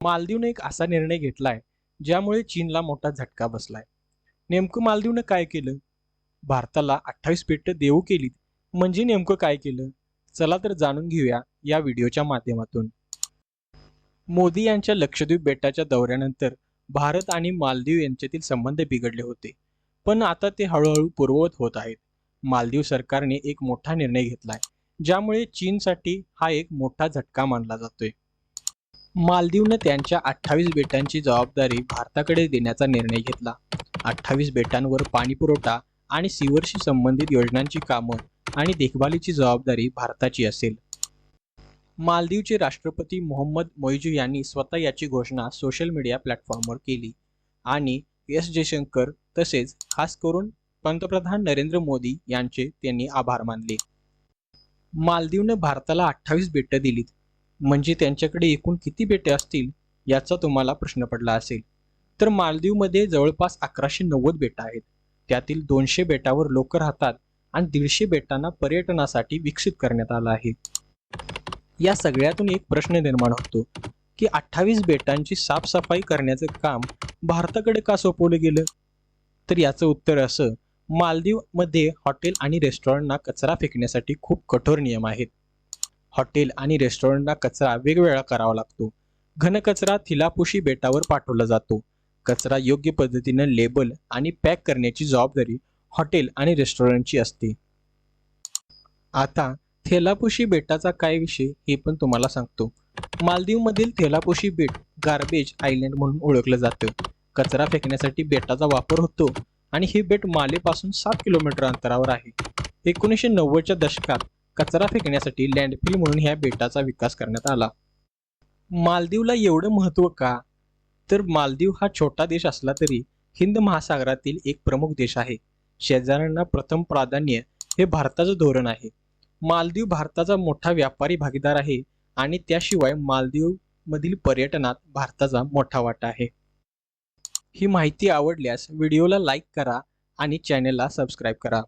मालदीवने एक असा निर्णय घेतलाय ज्यामुळे चीनला मोठा झटका बसलाय. नेमकं मालदीवनं काय केलं? भारताला अठ्ठावीस पेट देऊ केलीत. म्हणजे नेमकं काय केलं? चला तर जाणून घेऊया या व्हिडिओच्या माध्यमातून. मोदी यांच्या लक्षद्वीप बेटाच्या दौऱ्यानंतर भारत आणि मालदीव यांच्यातील संबंध बिघडले होते. पण आता ते हळूहळू पूर्ववत होत आहेत. मालदीव सरकारने एक मोठा निर्णय घेतलाय ज्यामुळे चीनसाठी हा एक मोठा झटका मानला जातोय. मालदीवनं त्यांच्या अठ्ठावीस बेटांची जबाबदारी भारताकडे देण्याचा निर्णय घेतला. अठ्ठावीस बेटांवर पाणीपुरवठा आणि सीवरशी संबंधित योजनांची कामं आणि देखभालीची जबाबदारी भारताची असेल. मालदीवचे राष्ट्रपती मोहम्मद मोईजू यांनी स्वतः याची घोषणा सोशल मीडिया प्लॅटफॉर्मवर केली आणि एस जयशंकर तसेच खास करून पंतप्रधान नरेंद्र मोदी यांचे त्यांनी आभार मानले. मालदीवनं भारताला अठ्ठावीस बेटं दिलीत. म्हणजे त्यांच्याकडे एकूण किती बेटे असतील याचा तुम्हाला प्रश्न पडला असेल. तर मालदीवमध्ये जवळपास अकराशे नव्वद बेटं आहेत. त्यातील दोनशे बेटावर लोक राहतात आणि दीडशे बेटांना पर्यटनासाठी विकसित करण्यात आलं आहे. या सगळ्यातून एक प्रश्न निर्माण होतो की अठ्ठावीस बेटांची साफसफाई करण्याचं काम भारताकडे का सोपवलं गेलं? तर याचं उत्तर असं मालदीवमध्ये हॉटेल आणि रेस्टॉरंटना कचरा फेकण्यासाठी खूप कठोर नियम आहेत. हॉटेल आणि रेस्टॉरंटना कचरा वेगवेगळा करावा लागतो. घनकचरा थिलापुशी बेटावर पाठवला जातो. कचरा योग्य पद्धतीनं लेबल आणि पॅक करण्याची जबाबदारी हॉटेल आणि रेस्टॉरंटची असते. आता थेलापुशी बेटाचा काय विषय हे पण तुम्हाला सांगतो. मालदीवमधील थेलापुशी बेट गार्बेज आयलंड म्हणून ओळखलं जातं. कचरा फेकण्यासाठी बेटाचा वापर होतो आणि हे बेट मालेपासून सात किलोमीटर अंतरावर आहे. एकोणीसशे नव्वदच्या दशकात कचरा फेकण्यासाठी लँडफिल म्हणून ह्या बेटाचा विकास करण्यात आला. मालदीवला एवढं महत्त्व का? तर मालदीव हा छोटा देश असला तरी हिंद महासागरातील एक प्रमुख देश आहे. शेजाऱ्यांना प्रथम प्राधान्य हे भारताचं धोरण आहे. मालदीव भारताचा मोठा व्यापारी भागीदार आहे आणि त्याशिवाय मालदीवमधील पर्यटनात भारताचा मोठा वाटा आहे. ही माहिती आवडल्यास व्हिडिओला लाईक करा आणि चॅनेलला सबस्क्राईब करा.